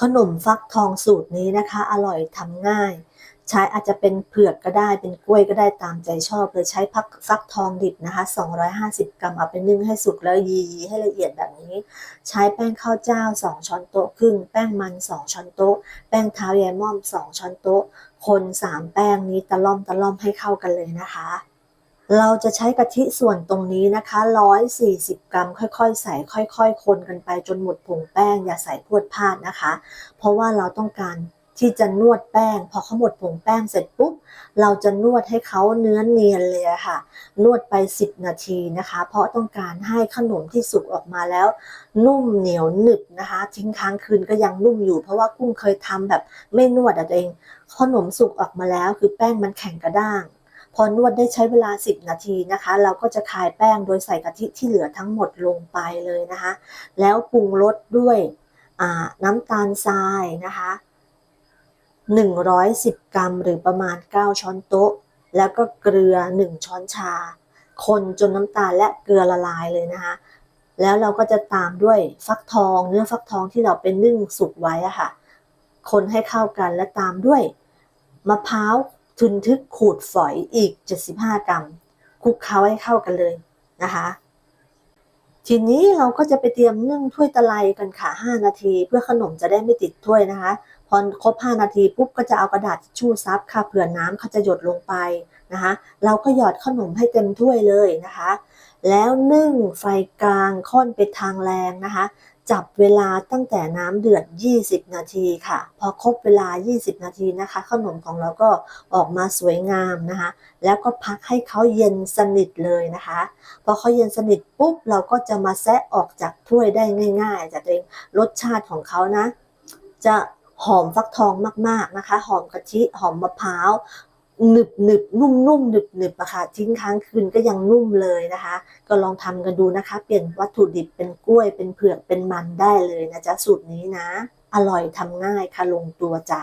ขนมฟักทองสูตรนี้นะคะ อร่อยทำง่าย ใช้อาจจะเป็นเผือกก็ได้เป็นกล้วยก็ได้ตามใจชอบเลยใช้พักฟักทองดิบนะคะ 250 กรัมเอาไปนึ่งให้สุกแล้วยีให้ละเอียดแบบนี้ ใช้แป้งข้าวเจ้า 2 ช้อนโต๊ะครึ่ง แป้งมัน 2 ช้อนโต๊ะ แป้งเท้าแยม่อม 2 ช้อนโต๊ะ คน 3 แป้งนี้ตะล่อมตะล่อมให้เข้ากันเลยนะคะ เราจะใช้กะทิส่วนตรงนี้นะคะ 140 กรัม ค่อยๆ ใส่ค่อยๆ คนกันไปจนหมดผงแป้ง อย่าใส่พวดพลาดนะคะ เพราะว่าเราต้องการที่จะนวดแป้ง พอเขาหมดผงแป้งเสร็จปุ๊บ เราจะนวดให้เขาเนื้อเนียนเลยค่ะ นวดไป 10 นาทีนะคะ เพราะต้องการให้ขนมที่สุกออกมาแล้ว นุ่มเหนียวหนึบนะคะ ทิ้งค้างคืนก็ยังนุ่มอยู่ เพราะว่ากุ้งเคยทำแบบไม่นวดอะตัวเอง ขนมสุกออกมาแล้ว คือแป้งมันแข็งกระด้าง พอนวดได้ใช้เวลา 10 นาทีนะคะ เราก็จะคายแป้งโดยใส่กะทิที่เหลือทั้งหมดลงไปเลยนะคะ แล้วปรุงรสด้วยน้ำตาลทรายนะคะ 110 กรัมหรือประมาณ 9 ช้อนโต๊ะ แล้วก็เกลือ 1 ช้อนชา คนจนน้ำตาลและเกลือละลายเลยนะคะ แล้วเราก็จะตามด้วยฟักทองเนื้อฟักทองที่เราเป็นนึ่งสุกไว้อะค่ะ คนให้เข้ากันและตามด้วยมะพร้าว ทึนทึกขูดฝอยอีก 75 กรัมคลุกเคล้าให้เข้ากันเลยนะคะ ทีนี้เราก็จะไปเตรียมนึ่งถ้วยตะไลกันค่ะ 5 นาที เพื่อขนมจะได้ไม่ติดถ้วยนะคะ พอครบ 5 นาทีปุ๊บก็จะเอากระดาษชชู่ซับค่ะเผื่อน้ำเขาจะหยดลงไปนะคะ เราก็หยอดขนมให้เต็มถ้วยเลยนะคะ แล้วนึ่งไฟกลางค่อนไปทางแรงนะคะ จับเวลาตั้งแต่น้ำเดือด 20 นาทีค่ะ พอครบเวลา 20 นาทีนะคะ ขนมของเราก็ออกมาสวยงามนะคะ แล้วก็พักให้เขาเย็นสนิทเลยนะคะ พอเขาเย็นสนิทปุ๊บเราก็จะมาแซะออกจากถ้วยได้ง่ายๆจากตัวเองรสชาติของเขานะ จะหอมฟักทองมากๆนะคะ หอมกะทิ หอมมะพร้าว หนึบหนึบนุ่มนุ่มหนึบหนึบอะค่ะทิ้งค้างคืนก็ยังนุ่มเลยนะคะ ก็ลองทำกันดูนะคะ เปลี่ยนวัตถุดิบเป็นกล้วยเป็นเผือกเป็นมันได้เลยนะจ๊ะสูตรนี้นะ อร่อยทำง่ายค่ะลงตัวจ้ะ